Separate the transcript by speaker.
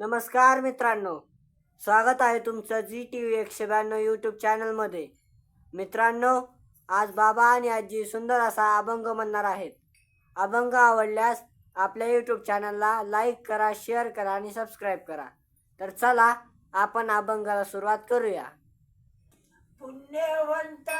Speaker 1: नमस्कार मित्रांनो. स्वागत आहे तुमचं जी टी व्ही एकशे ब्याण्णव यूट्यूब चॅनलमध्ये मित्रांनो आज बाबा आणि आजी सुंदर असा अभंग म्हणणार आहेत. अभंग आवडल्यास आपल्या यूट्यूब चॅनलला लाईक करा शेअर करा आणि सबस्क्राईब करा. तर चला आपण अभंगाला सुरुवात करूया. पुण्यवंत